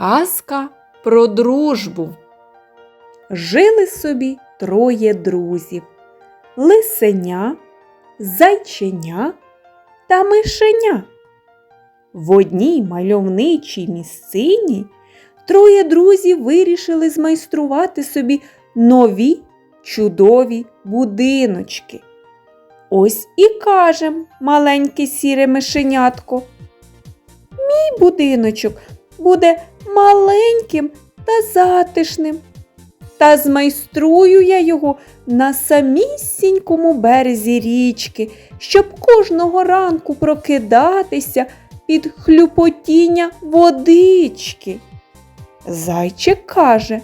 Казка про дружбу. Жили собі троє друзів лисеня, зайченя та мишеня. В одній мальовничій місцині троє друзів вирішили змайструвати собі нові чудові будиночки. Ось і кажем маленьке сіре мишенятко. Мій будиночок буде маленьким та затишним. Та змайструю я його на самісінькому березі річки, щоб кожного ранку прокидатися під хлюпотіння водички. Зайчик каже,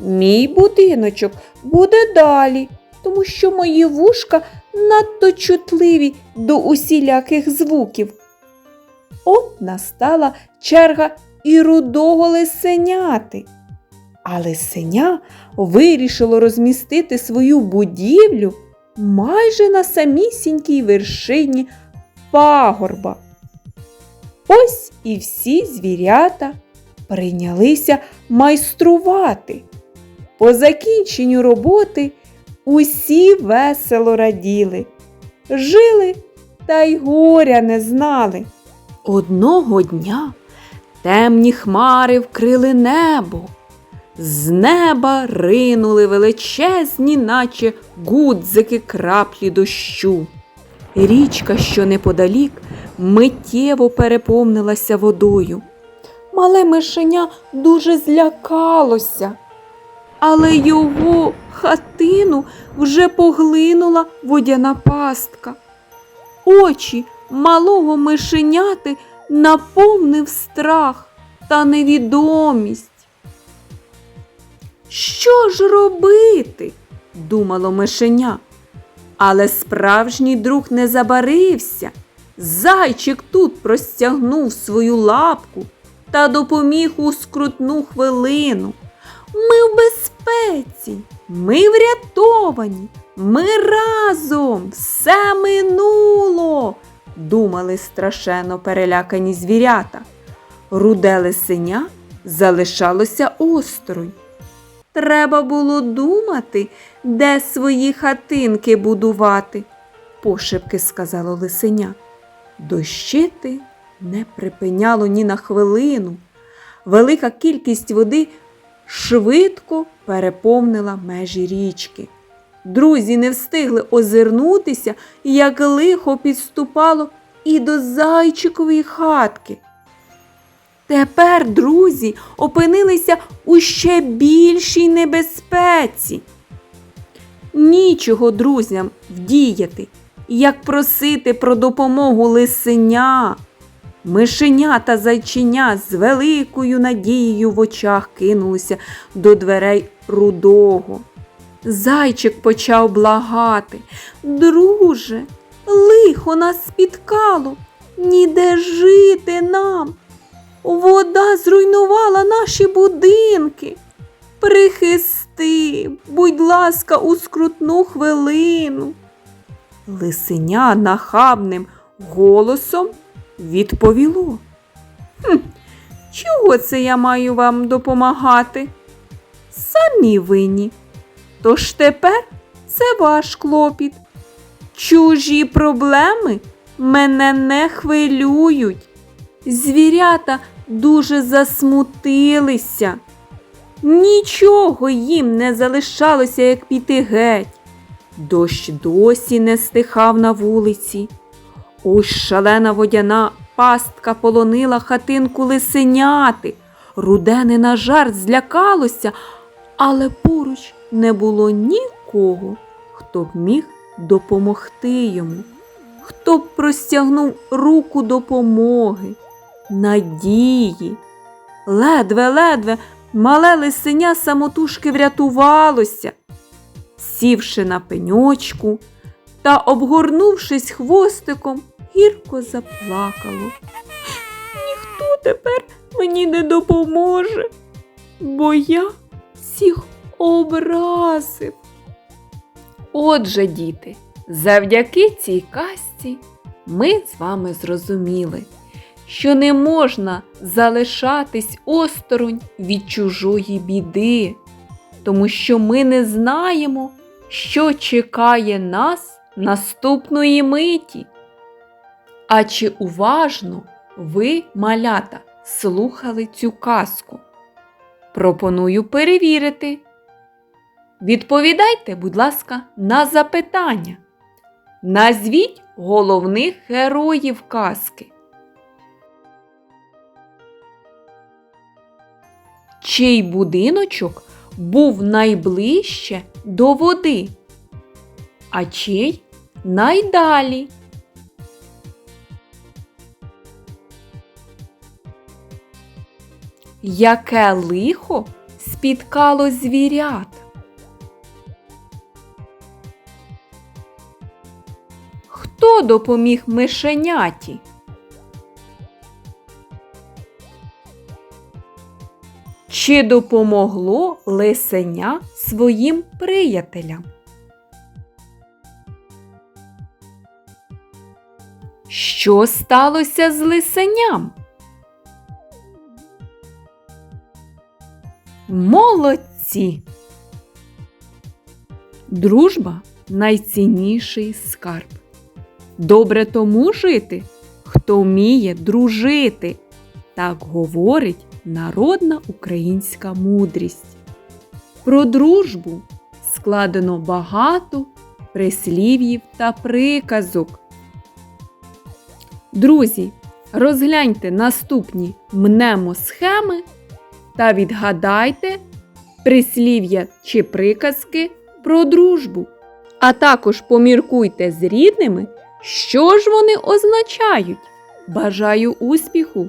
мій будиночок буде далі, тому що мої вушка надто чутливі до усіляких звуків. От настала черга і рудого лисеняти. А лисеня вирішило розмістити свою будівлю майже на самісінькій вершині пагорба. Ось і всі звірята прийнялися майструвати. По закінченню роботи усі весело раділи, жили та й горя не знали. Одного дня темні хмари вкрили небо. З неба ринули величезні, наче гудзики краплі дощу. Річка, що неподалік, миттєво переповнилася водою. Мале мишеня дуже злякалося, але його хатину вже поглинула водяна пастка. Очі малого мишеняти наповнив страх та невідомість. Що ж робити? думало мишеня. Але справжній друг не забарився. Зайчик тут простягнув свою лапку та допоміг у скрутну хвилину. Ми в безпеці, ми врятовані, ми разом все минуло, думали страшенно перелякані звірята. Руде лисеня залишалося осторонь. Треба було думати, де свої хатинки будувати, пошепки сказало лисеня. Дощити не припиняло ні на хвилину. Велика кількість води швидко переповнила межі річки. Друзі не встигли озирнутися, як лихо підступало і до зайчикової хатки. Тепер друзі опинилися у ще більшій небезпеці. Нічого друзям вдіяти, як просити про допомогу лисеня. Мишеня та зайченя з великою надією в очах кинулися до дверей рудого. Зайчик почав благати. Друже, лихо нас спіткало, ніде жити нам. Вода зруйнувала наші будинки. Прихисти, будь ласка, у скрутну хвилину. Лисеня нахабним голосом відповіло. «Хм, Чого це я маю вам допомагати? Самі винні. Тож тепер це ваш клопіт. Чужі проблеми мене не хвилюють. Звірята дуже засмутилися. Нічого їм не залишалося, як піти геть. Дощ досі не стихав на вулиці. Ось шалена водяна пастка полонила хатинку лисеняти. Рудене на жарт злякалося, але поруч не було нікого, хто б міг допомогти йому, хто б простягнув руку допомоги, надії. Ледве-ледве мале лисеня самотужки врятувалося, сівши на пеньочку та, обгорнувшись хвостиком, гірко заплакало. Ніхто тепер мені не допоможе, бо я всіх образив. Отже, діти, завдяки цій казці ми з вами зрозуміли, що не можна залишатись осторонь від чужої біди, тому що ми не знаємо, що чекає нас наступної миті. А чи уважно ви, малята, слухали цю казку? Пропоную перевірити. Відповідайте, будь ласка, на запитання. Назвіть головних героїв казки. Чий будиночок був найближче до води, а чий найдалі? Яке лихо спіткало звірят? Хто допоміг мишеняті? Чи допомогло лисеня своїм приятелям? Що сталося з лисеням? Молодці! Дружба найцінніший скарб. Добре тому жити, хто вміє дружити. Так говорить народна українська мудрість. Про дружбу складено багато прислів'їв та приказок. Друзі, розгляньте наступні мнемосхеми та відгадайте прислів'я чи приказки про дружбу. А також поміркуйте з рідними, що ж вони означають. Бажаю успіху!